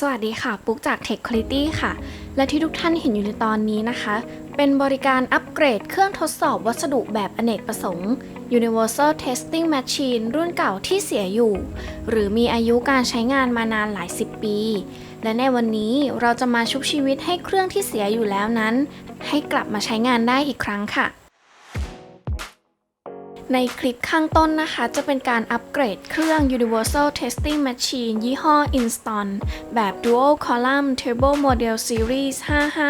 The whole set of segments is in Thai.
สวัสดีค่ะ ปุ๊กจาก Tech Quality ค่ะ และที่ทุกท่านเห็นอยู่ในตอนนี้นะคะ เป็นบริการอัปเกรดเครื่องทดสอบวัสดุแบบอเนกประสงค์ Universal Testing Machine รุ่นเก่าที่เสียอยู่ หรือมีอายุการใช้งานมานานหลายสิบปี และในวันนี้เราจะมาชุบชีวิตให้เครื่องที่เสียอยู่แล้วนั้น ให้กลับมาใช้งานได้อีกครั้งค่ะ ในคลิปข้างต้นนะคะ จะเป็นการอัปเกรดเครื่อง Universal Testing Machine ยี่ห้อ Inston แบบ Dual Column Turbo Model Series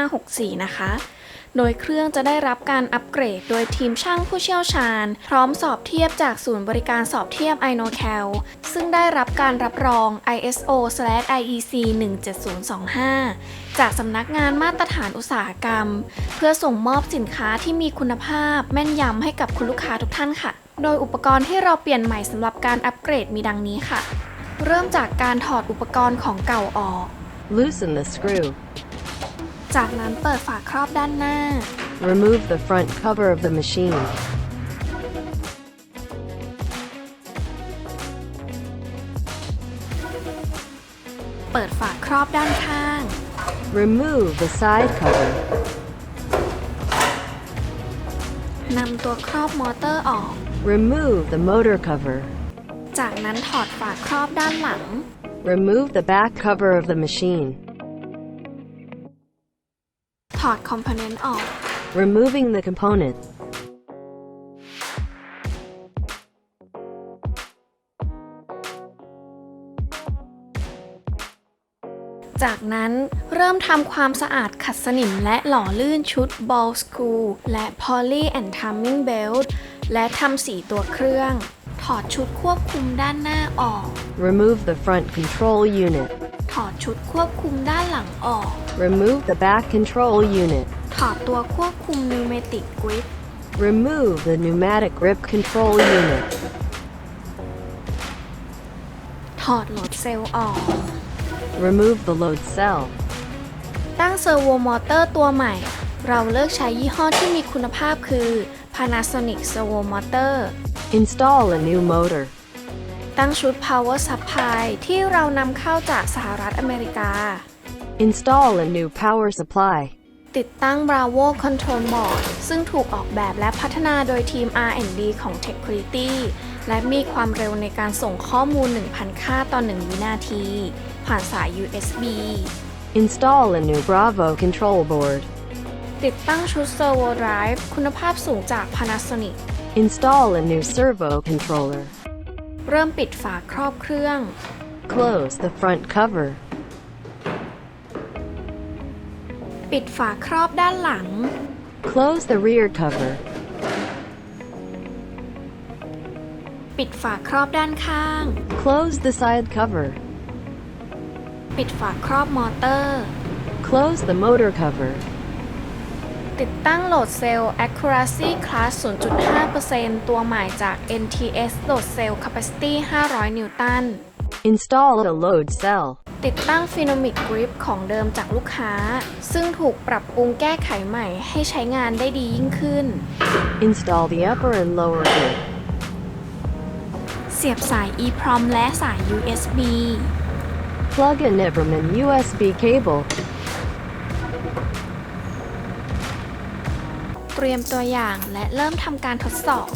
5564 นะคะ โดยเครื่องจะได้รับการอัปเกรด โดยทีมช่างผู้เชี่ยวชาญ พร้อมสอบเทียบจากศูนย์บริการสอบเทียบ INOCAL ซึ่งได้รับการรับรอง ISO/IEC 17025 จากสำนักงานมาตรฐานอุตสาหกรรม เพื่อส่งมอบสินค้าที่มีคุณภาพแม่นยำให้กับคุณลูกค้าทุกท่านค่ะ โดยอุปกรณ์ที่เราเปลี่ยนใหม่สำหรับการอัปเกรดมีดังนี้ค่ะ เริ่มจากการถอดอุปกรณ์ของเก่าออก Loosen the screw. จากนั้นเปิดฝาครอบด้านหน้า Remove the front cover of the machine. เปิดฝาครอบด้านข้าง Remove the side cover. นำตัวครอบมอเตอร์ออก Remove the motor cover. จากนั้นถอดฝาครอบด้านหลัง Remove the back cover of the machine. ถอดคอมโพเนนต์ออก Removing the component. จากนั้นเริ่มทำความสะอาดขัดสนิมและหล่อลื่นชุด ball screw และ poly and timing belt และทำสีตัวเครื่อง ถอดชุดควบคุมด้านหน้าออก Remove the front control unit. ถอดชุดควบคุมด้านหลังออก Remove the back control unit. ถอดตัวควบคุม pneumatic grip Remove the pneumatic grip control unit. ถอดโหลดเซลล์ออก Remove the load cell. ตั้งเซอร์โวมอเตอร์ตัวใหม่ เราเลือกใช้ยี่ห้อที่มีคุณภาพคือ Panasonic Servo Motor Install a new motor. ตั้งชุด Power Supply ที่เรานำเข้าจากสหรัฐอเมริกา Install a new power supply. ติดตั้ง Bravo Control Board ซึ่งถูกออกแบบและพัฒนาโดยทีม R&D ของ Techquality และมีความเร็วในการส่งข้อมูล 1,000 ค่าต่อ 1 วินาที ผ่านสาย USB Install a new Bravo control board. ติดตั้งชุด Servo Drive คุณภาพสูงจาก Panasonic Install a new servo controller. เริ่มปิดฝาครอบเครื่อง Close the front cover. ปิดฝาครอบด้านหลัง Close the rear cover. ปิดฝาครอบด้านข้าง Close the side cover. ปิดฝาครอบมอเตอร์ Close the motor cover. ติดตั้งโหลดเซลล์ Accuracy Class 0.5%ตัวใหม่จาก NTS โหลดเซลล์ Capacity 500 นิวตัน Install a load cell. ติดตั้ง Phenamic Grip ของเดิมจากลูกค้า ซึ่งถูกปรับปรุงแก้ไขใหม่ให้ใช้งานได้ดียิ่งขึ้น Install the upper and lower grip. เสียบสาย EEPROM และสาย USB Plug a Nibberman USB cable. เตรียมตัวอย่างและเริ่มทำการทดสอบ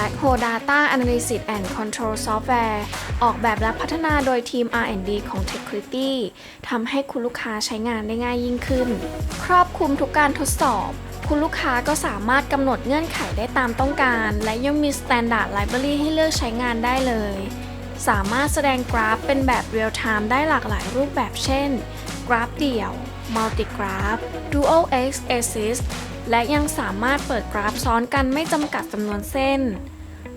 Black Hole Data Analysis and Control Software ออกแบบและพัฒนาโดยทีม R&D ของ Techrity ทำให้คุณลูกค้าใช้งานได้ง่ายยิ่งขึ้น ครอบคลุมทุกการทดสอบ คุณลูกค้าก็สามารถกำหนดเงื่อนไขได้ตามต้องการ และยังมี Standard Library ให้เลือกใช้งานได้เลย สามารถแสดงกราฟเป็นแบบ Real Time ได้หลากหลายรูปแบบเช่น กราฟเดี่ยว Multi Graph Dual X Axis และยังสามารถเปิดกราฟซ้อนกันไม่จำกัดจำนวนเส้น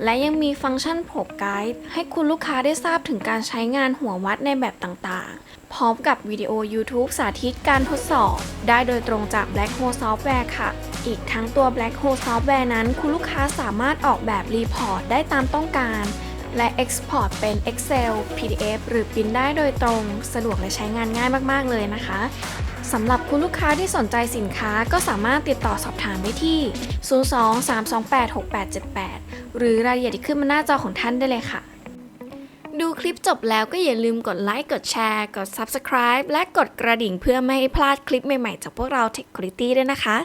และยังมีฟังก์ชันโผกไกด์ให้คุณลูกค้าได้ทราบถึงการใช้งานหัววัดในแบบต่างๆ พร้อมกับวิดีโอ YouTube สาธิตการทดสอบ ได้โดยตรงจาก Black Hole Software ค่ะ อีกทั้งตัว Black Hole Software นั้น คุณลูกค้าสามารถออกแบบรีพอร์ตได้ตามต้องการ และ Export เป็น Excel PDF หรือปริ้นได้โดยตรง สะดวกและใช้งานง่ายมากๆเลยนะคะ สำหรับคุณลูกค้าที่สนใจสินค้าก็สามารถติดต่อสอบถามได้ที่ 02-328-6878 หรือรายละเอียดที่ขึ้นมาหน้าจอของท่านได้เลยค่ะ ดูคลิปจบแล้วก็อย่าลืมกดไลค์ กดแชร์ กด Subscribe และกดกระดิ่งเพื่อไม่ให้พลาดคลิปใหม่ๆ จากพวกเรา Tech Quality ด้วยนะคะ